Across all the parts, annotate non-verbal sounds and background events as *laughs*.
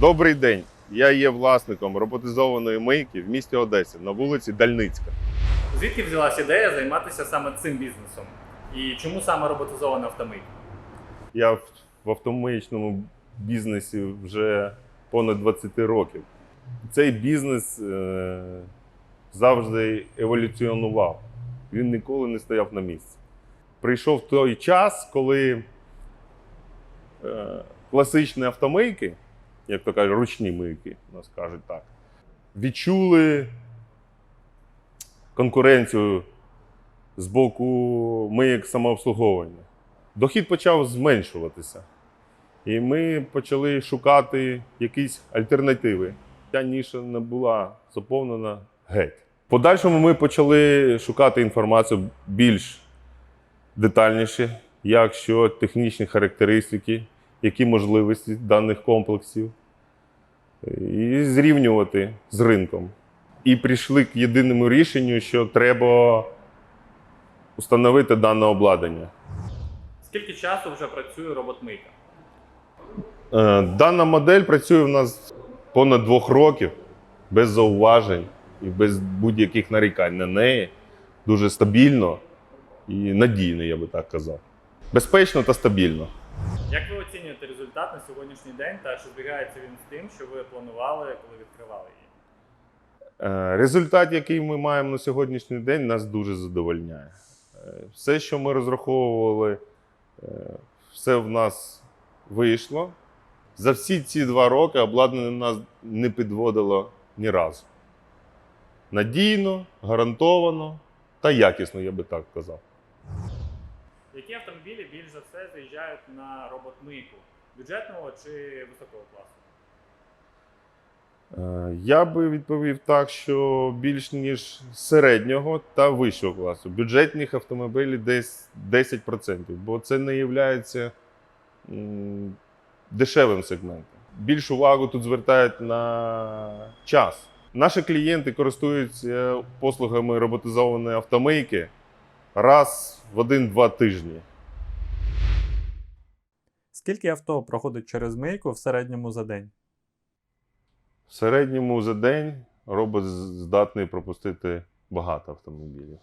Добрий день. Я є власником роботизованої мийки в місті Одесі на вулиці Дальницька. Звідки взялася ідея займатися саме цим бізнесом? І чому саме роботизована автомийка? Я в, в автомиючному бізнесі вже понад 20 років. Цей бізнес е, завжди еволюціонував. Він ніколи не стояв на місці. Прийшов той час, коли е, класичні автомийки, як то кажуть, ручні мийки, нас кажуть так, відчули конкуренцію з боку мийок самообслуговування. Дохід почав зменшуватися. І ми почали шукати якісь альтернативи. Ця ніша не була заповнена геть. В подальшому ми почали шукати інформацію більш детальніше, як що технічні характеристики, які можливості даних комплексів, і зрівнювати з ринком. І прийшли к єдиному рішенню, що треба установити дане обладнання. Скільки часу вже працює робот-мийка? Е, Дана модель працює в нас понад двох років без зауважень і без будь-яких нарікань на неї. Дуже стабільно і надійно, я би так казав. Безпечно та стабільно. Як ви оцінюєте результат на сьогоднішній день та чи збігається він з тим, що ви планували, коли відкривали її? Е, Результат, який ми маємо на сьогоднішній день, нас дуже задовольняє. Е, Все, що ми розраховували, е, все в нас вийшло. За всі ці два роки обладнання нас не підводило ні разу. Надійно, гарантовано та якісно, я би так казав. Які автомобілі більш за все заїжджають на робот-мийку? Бюджетного чи високого класу? Е, Я би відповів так, що більш ніж середнього та вищого класу. Бюджетних автомобілів десь 10%, бо це не є дешевим сегментом. Більш увагу тут звертають на час. Наші клієнти користуються послугами роботизованої автомийки раз в один-два тижні. Скільки авто проходить через мийку в середньому за день? В середньому за день робот здатний пропустити багато автомобілів.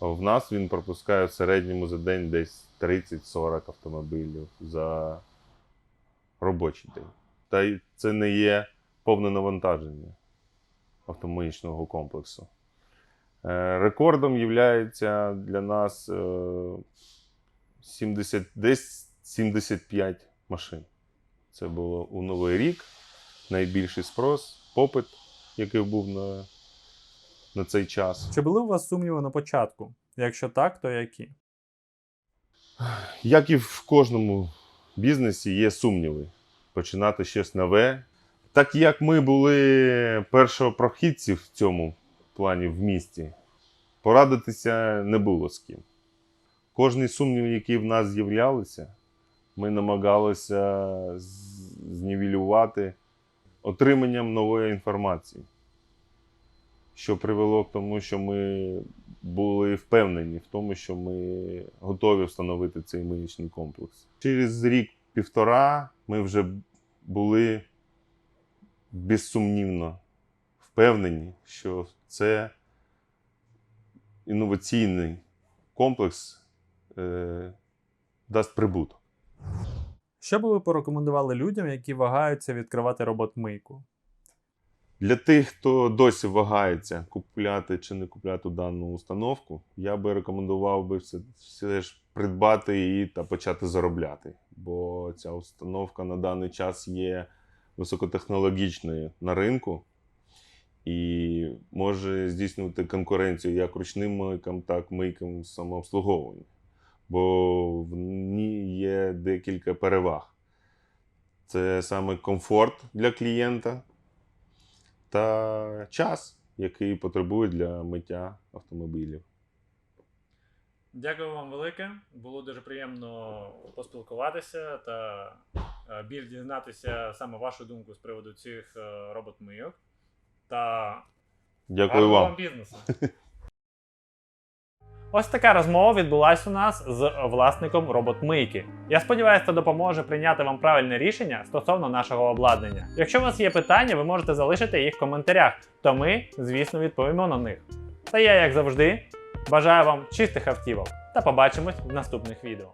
А в нас він пропускає в середньому за день десь 30-40 автомобілів за робочий день. Та це не є повне навантаження автоматичного комплексу. Е, Рекордом є для нас е, 70, десь 75 машин. Це було у Новий рік найбільший спрос, попит, який був на, на цей час. Чи були у вас сумніви на початку? Якщо так, то які? Як і в кожному бізнесі є сумніви починати щось нове. Так як ми були першопрохідці в цьому плані в місті, порадитися не було з ким. Кожний сумнів, який в нас з'являлися, ми намагалися знівелювати отриманням нової інформації, що привело к тому, що ми були впевнені в тому, що ми готові встановити цей миючний комплекс. Через рік-півтора ми вже були безсумнівно впевнені, що це інноваційний комплекс е, дасть прибуток. Що би ви порекомендували людям, які вагаються відкривати робот-мийку? Для тих, хто досі вагається, купляти чи не купляти дану установку, я би рекомендував би все, все ж придбати її та почати заробляти. Бо ця установка на даний час є високотехнологічною на ринку і може здійснювати конкуренцію як ручним мийкам, так і мийкам самообслуговування. Бо в ній є декілька переваг. Це саме комфорт для клієнта та час, який потребує для миття автомобілів. Дякую вам велике. Було дуже приємно поспілкуватися та е, більш дізнатися саме вашу думку з приводу цих е, робот-мийок. Та Дякую вам. вам бізнесу. *laughs* Ось така розмова відбулася у нас з власником робот-мийки. Я сподіваюся, це допоможе прийняти вам правильне рішення стосовно нашого обладнання. Якщо у вас є питання, ви можете залишити їх в коментарях, то ми, звісно, відповімо на них. Та я, як завжди, бажаю вам чистих автівок та побачимось в наступних відео.